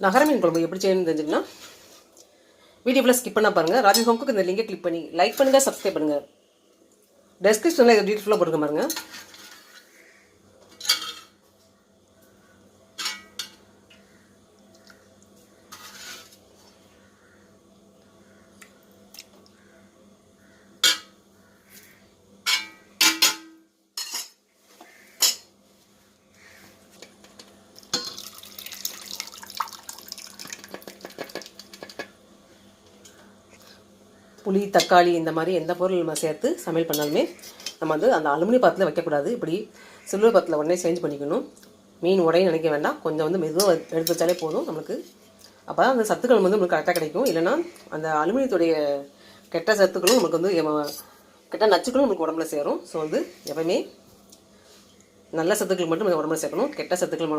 நகர மீன் குழம்பு எப்படி செய்யணும்னு தெரிஞ்சுக்கணும் வீடியோ ஃபுல்லாக ஸ்கிப் பண்ணால் பாருங்கள் ராஜி ஹோம்க்கு இந்த லிங்கை கிளிக் பண்ணி லைக் பண்ணுங்கள் சப்ஸ்கிரைப் பண்ணுங்கள் டெஸ்கிரிப்ஷனில் இது டீட்டெயிலாக போடுங்க போட்டுக்க புளி தக்காளி இந்த மாதிரி எந்த பொருள் நம்ம சேர்த்து சமையல் பண்ணாலுமே நம்ம வந்து அந்த அலுமினிய பாத்திரத்தில் வைக்கக்கூடாது. இப்படி சில்வர் பாத்திரத்தில் உடனே சேஞ்ச் பண்ணிக்கணும். மீன் உடையும் நினைக்க வேண்டாம். கொஞ்சம் வந்து மெதுவாக எடுத்து வச்சாலே போதும் நம்மளுக்கு. அப்போ தான் அந்த சத்துக்கள் வந்து நம்மளுக்கு கரெக்டாக கிடைக்கும். இல்லைன்னா அந்த அலுமினியத்துடைய கெட்ட சத்துக்களும் நமக்கு வந்து கெட்ட நச்சுக்களும் நமக்கு உடம்புல சேரும். ஸோ வந்து எப்பவுமே நல்ல சத்துக்கள் மட்டும் நம்ம உடம்புல சேர்க்கணும். கெட்ட சத்துக்கள்